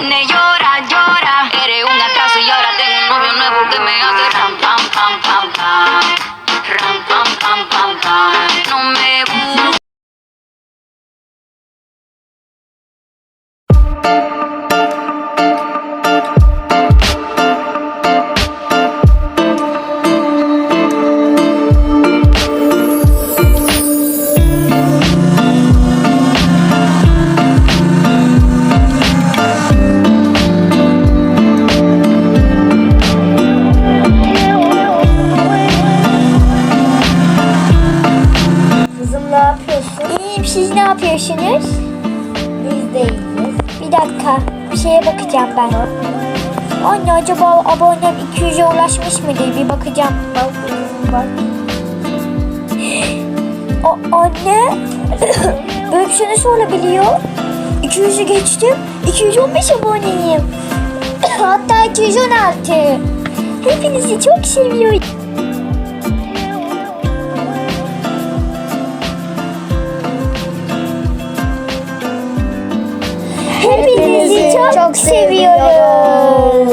nene, llora, llora. Eres un atraso y ahora tengo un novio nuevo que me hace ram, pam, pam, pam, pam. Ram, pam, pam, pam, pam. No me gusta. Siz ne yapıyorsunuz? Biz de iyiyiz. Bir dakika bir şeye bakacağım ben. Anne acaba abonem 200'e ulaşmış mıdır bir bakacağım. Bak bak. O, anne böyle bir şey nasıl olabiliyor? 200'ü geçtim. 215 aboneyim. Hatta 216. Hepinizi çok seviyorum. Çok, seviyoruz.